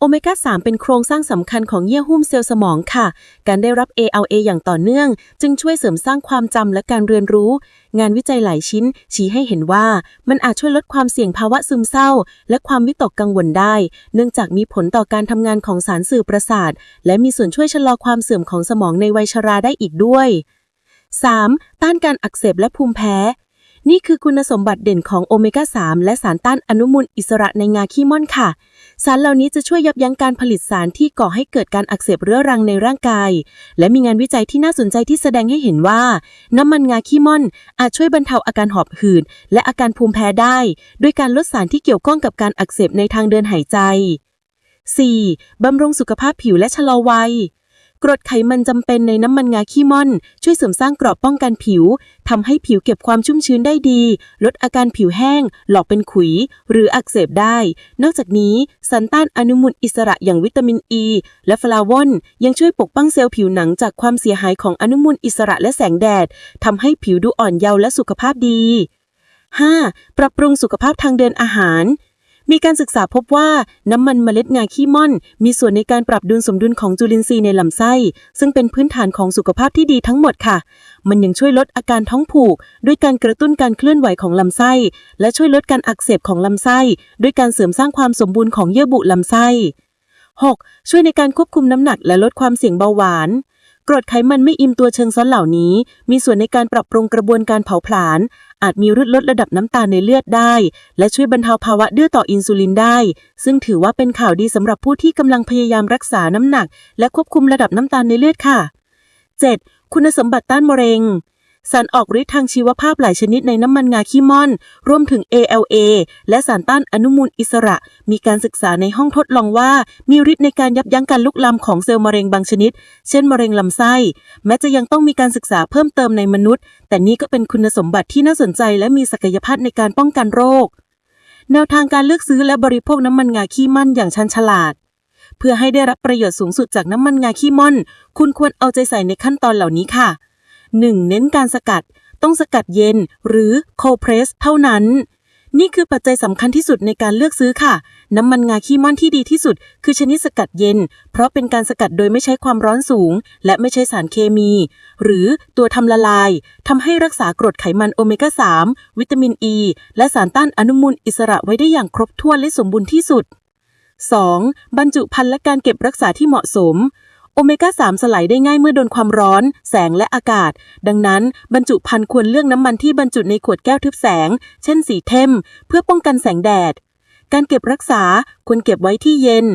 โอเมก้า 3 เป็นโครงสร้างสำคัญของเยื่อหุ้มเซลล์สมองค่ะ การได้รับ ALA อย่างต่อเนื่อง จึงช่วยเสริมสร้างความจำและการเรียนรู้ งานวิจัยหลายชิ้น ชี้ให้เห็นว่า มันอาจช่วยลดความเสี่ยงภาวะซึมเศร้า และความวิตกกังวลได้ เนื่องจากมีผลต่อการทำงานของสารสื่อประสาท และมีส่วนช่วยชะลอความเสื่อมของสมองในวัยชราได้อีกด้วย 3. ต้านการอักเสบและภูมิแพ้ นี่คือคุณสมบัติเด่นของโอเมก้า 3 และสารต้านอนุมูลอิสระในงาขี้ม่อนค่ะ สารเหล่านี้จะช่วยยับยั้งการผลิตสารที่ก่อให้เกิดการอักเสบเรื้อรังในร่างกาย และมีงานวิจัยที่น่าสนใจที่แสดงให้เห็นว่า น้ำมันงาขี้ม่อน อาจช่วยบรรเทาอาการหอบหืดและอาการภูมิแพ้ได้ ด้วยการลดสารที่เกี่ยวข้องกับการอักเสบในทางเดินหายใจ 4. บำรุงสุขภาพผิวและชะลอวัย กรดไขมันจำเป็นในน้ำมันงาขี้ม่อน ช่วยเสริมสร้างกราะป้องกันผิวทำให้ผิวเก็บความชุ่มชื้นได้ดี ลดอาการผิวแห้ง หลอกเป็นขุย หรืออักเสบได้ นอกจากนี้สารต้านอนุมูลอิสระอย่างวิตามินอ e ีและฟลาโวนยังช่วยปกป้องเซลล์ผิวหนังจากความเสียหายของอนุมูลอิสระและแสงแดดทำให้ผิวดูอ่อนเยาว์และสุขภาพดี 5. ปรับปรุงสุขภาพทางเดินอาหาร มีการศึกษาพบว่าน้ำมันเมล็ดงาขี้ม่อน มีส่วนในการปรับดุลสมดุลของจุลินทรีย์ในลำไส้ ซึ่งเป็นพื้นฐานของสุขภาพที่ดีทั้งหมดค่ะ มันยังช่วยลดอาการท้องผูก ด้วยการกระตุ้นการเคลื่อนไหวของลำไส้ และช่วยลดการอักเสบของลำไส้ ด้วยการเสริมสร้างความสมบูรณ์ของเยื่อบุลำไส้ 6. ช่วยในการควบคุมน้ำหนักและลดความเสี่ยงเบาหวานกรดไขมันไม่อิ่มตัวเชิงซ้อนเหล่านี้ มีส่วนในการปรับปรุงกระบวนการเผาผลาญ อาจมีฤทธิ์ลดระดับน้ำตาลในเลือดได้ และช่วยบรรเทาภาวะดื้อต่ออินซูลินได้ ซึ่งถือว่าเป็นข่าวดีสำหรับผู้ที่กำลังพยายามรักษาน้ำหนัก และควบคุมระดับน้ำตาลในเลือดค่ะ 7. คุณสมบัติต้านมะเร็ง สารออกฤทธิ์ทางชีวภาพหลายชนิดในน้ำมันงาขี้ม่อน รวมถึง ALA และสารต้านอนุมูลอิสระ มีการศึกษาในห้องทดลองว่า มีฤทธิ์ในการยับยั้งการลุกลามของเซลล์มะเร็งบางชนิด เช่นมะเร็งลำไส้ แม้จะยังต้องมีการศึกษาเพิ่มเติมในมนุษย์ แต่นี่ก็เป็นคุณสมบัติที่น่าสนใจ และมีศักยภาพในการป้องกันโรค แนวทางการเลือกซื้อและบริโภคน้ำมันงาขี้มันอย่างชันฉลาดเพื่อให้ได้รับประโยชน์สูงสุดจากน้ำมันงาขี้ม่อน คุณควรเอาใจใส่ในขั้นตอนเหล่านี้ค่ะ 1. เน้นการสกัด ต้องสกัดเย็นหรือ cold press เท่านั้น นี่คือปัจจัยสำคัญที่สุดในการเลือกซื้อค่ะ น้ำมันงาขี้ม่อนที่ดีที่สุด คือชนิดสกัดเย็น เพราะเป็นการสกัดโดยไม่ใช้ความร้อนสูง และไม่ใช้สารเคมี หรือตัวทำละลายทำให้รักษากรดไขมันโอเมก้า 3 วิตามินอ e ีและสารต้านอนุมูลอิสระไว้ได้อย่างครบถ้วนและสมบูรณ์ที่สุด 2. บรรจุภัณฑ์และการเก็บรักษาที่เหมาะสม โอเมก้า 3 สลายได้ง่ายเมื่อโดนความร้อน แสงและอากาศ ดังนั้นบรรจุภัณฑ์ควรเลือกน้ำมันที่บรรจุในขวดแก้วทึบแสง เช่นสีเข้ม เพื่อป้องกันแสงแดด การเก็บรักษาควรเก็บไว้ที่เย็น